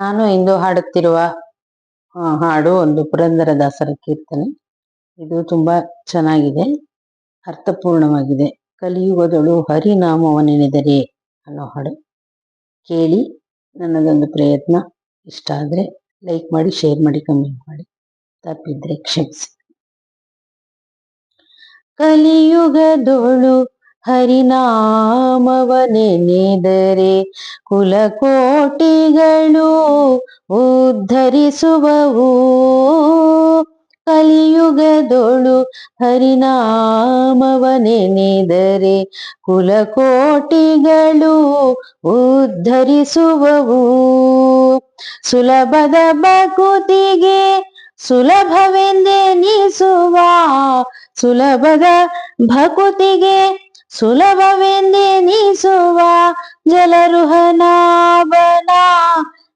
ನಾನು ಇಂದು ಹಾಡುತ್ತಿರುವ ಹಾಡು ಒಂದು ಪುರಂದರದಾಸರ ಕೀರ್ತನೆ. ಇದು ತುಂಬಾ ಚೆನ್ನಾಗಿದೆ, ಅರ್ಥಪೂರ್ಣವಾಗಿದೆ. ಕಲಿಯುಗದಳು ಹರಿನಾಮವನೆನೆದರೆ ಅನ್ನೋ ಹಾಡು. ಕೇಳಿ ನನ್ನದೊಂದು ಪ್ರಯತ್ನ. ಇಷ್ಟ ಆದರೆ ಲೈಕ್ ಮಾಡಿ, ಶೇರ್ ಮಾಡಿ, ಕಮೆಂಟ್ ಮಾಡಿ. ತಪ್ಪಿದ್ರೆ ಕ್ಷಮಿಸಿ. ಕಲಿಯುಗದೊಳು ಹರಿನಾಮವನೆನೆದರೆ ಕುಲಕೋಟಿಗಳು ಉದ್ಧರಿಸುವವು. ಕಲಿಯುಗದೊಳು ಹರಿನಾಮವನೆನೆದರೆ ಕುಲಕೋಟಿಗಳು ಉದ್ಧರಿಸುವವು. ಸುಲಭದ ಬಕುತಿಗೆ ಸುಲಭವೆಂದೆನಿಸುವ ಸುಲಭದ ಭಕುತಿಗೆ ಸುಲಭವೆಂದೆನಿಸುವ ಜಲರುಹನಾಭನ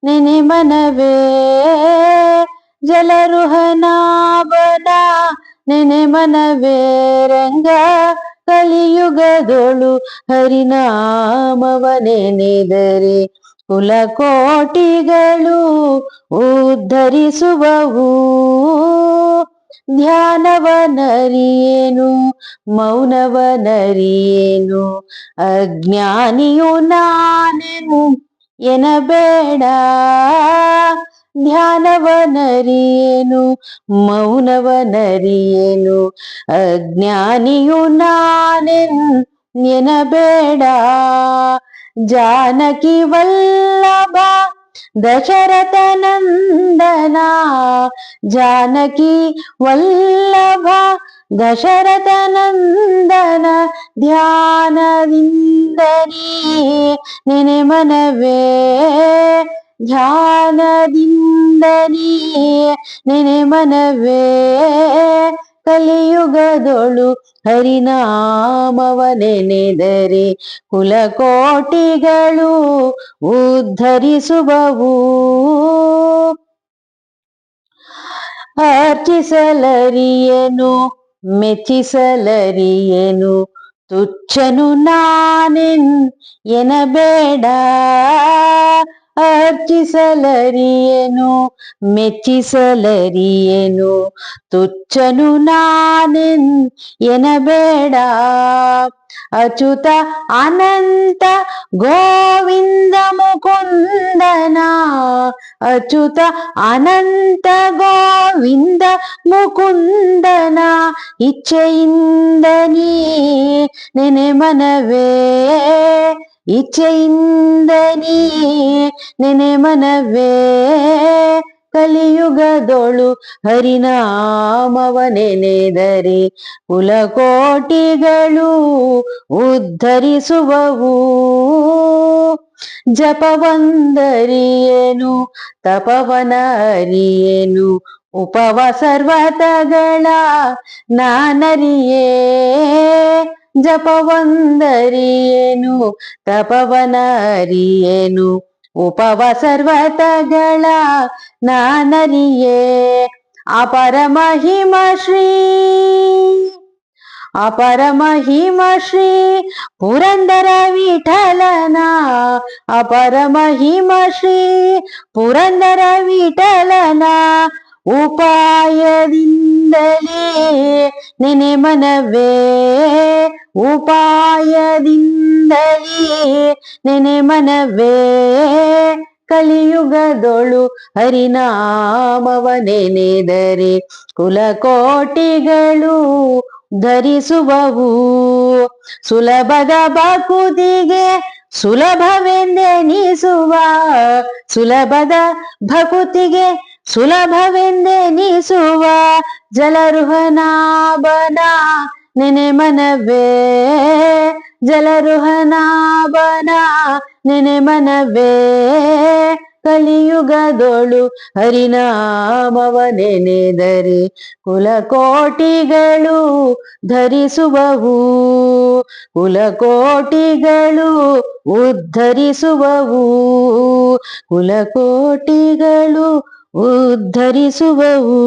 ನೆನೆ ಮನವೇ. ಜಲರುಹನಾಭನ ನೆನೆ ಮನವೇ. ರಂಗ ಕಲಿಯುಗದೊಳು ಹರಿನಾಮವನೆನೆದರೆ ಕುಲಕೋಟಿಗಳು ಉದ್ಧರಿಸುವವು. ಧ್ಯಾನವನರಿಯೇನು ಮೌನವನರಿಯೇನು? ಅಜ್ಞಾನಿಯು ನಾನೆನು ಎನಬೇಡ. ಧ್ಯಾನವನರಿಯೇನು ಮೌನವನರಿಯೇನು? ಅಜ್ಞಾನಿಯು ನಾನೆನ್ ಎನಬೇಡ. ಜಾನಕಿ ವಲ್ಲಭ ದಶರಥ ನಂದನ ಜಾನಕಿ ವಲ್ಲಭ ದಶರಥ ನಂದನ ಧ್ಯಾನದಿಂದನೇ ನೆನೆ ಮನವೇ ಧ್ಯಾನದಿಂದನೇ ನೆನೆ ಮನವೇ. ಕಲಿಯುಗದೊಳು ಹರಿನಾಮವ ನೆನೆದರೆ ಕುಲಕೋಟಿಗಳು ಉದ್ಧರಿಸುವವು. ಅರ್ಚಿಸಲರಿಯನು ಮೆಚ್ಚಿಸಲರಿಯೇನು ತುಚ್ಛನು ನಾನೆನ್ ಎನಬೇಡ. ಅರ್ಚಿಸಲರಿಯೇನು ಮೆಚ್ಚಿಸಲರಿಯೇನು ತುಚ್ಛನು ನಾನೆನ್ ಎನಬೇಡ ಅಚ್ಯುತ ಅನಂತ ಗೋವಿಂದ ಮುಕುಂದನ ಅಚ್ಯುತ ಅನಂತ ಗೋವಿಂದ ಮುಕುಂದನ ಇಚ್ಛೆಯಿಂದ ನೀ ನೆನೆ ಮನವೇ ಇಚ್ಛೆಯಿಂದ ನೆನೆ ಮನವೇ ಕಲಿಯುಗದೊಳು ಹರಿನಾಮವನೆನೆದರೆ ಕುಲಕೋಟಿಗಳು ಉದ್ಧರಿಸುವವು. ಜಪವಂದರಿಯೇನು ತಪವನರಿಯೇನು ಉಪವ ಸರ್ವತಗಳ ನಾನರಿಯೇ. ಜಪವಂದರಿಯೇನು? ತಪವನ ಅರಿಯೇನು ಉಪವ ಸರ್ವತಗಳ ನಾನರಿಯೇ ಅಪರ ಮಹಿಮ ಶ್ರೀ ಅಪರ ಮಹಿಮ ಶ್ರೀ ಪುರಂದರ ವಿಠಲನ ಅಪರ ಮಹಿಮ ಶ್ರೀ ಪುರಂದರ ವಿಠಲನ. ಉಪಾಯದಿಂದಲೇ ನೆನೆ ಮನವೇ ಉಪಾಯದಿಂದಲೇ ನೆನೆ ಮನವೇ ಕಲಿಯುಗದೊಳು ಹರಿನಾಮವನೆನೆದರೆ ಕುಲಕೋಟಿಗಳು ಧರಿಸುವವು. ಸುಲಭದ ಬಕುದಿಗೆ ಸುಲಭವೆಂದೆನಿಸುವ ಸುಲಭದ ಭಕುತಿಗೆ ಸುಲಭವೆಂದೆನಿಸುವ ಜಲರುಹನಾಭನ ನೆನೆ ಮನವೇ ಜಲರುಹನಾಭನ ನೆನೆ ಮನವೇ ಕಲಿಯುಗದೊಳು ಹರಿನಾಮವನೆನೆದರೆ ಕುಲಕೋಟಿಗಳು ಧರಿಸುವವು. ಕುಲಕೋಟಿಗಳು ಉದ್ಧರಿಸುವವು. ಕುಲಕೋಟಿಗಳು ಉದ್ಧರಿಸುವವು.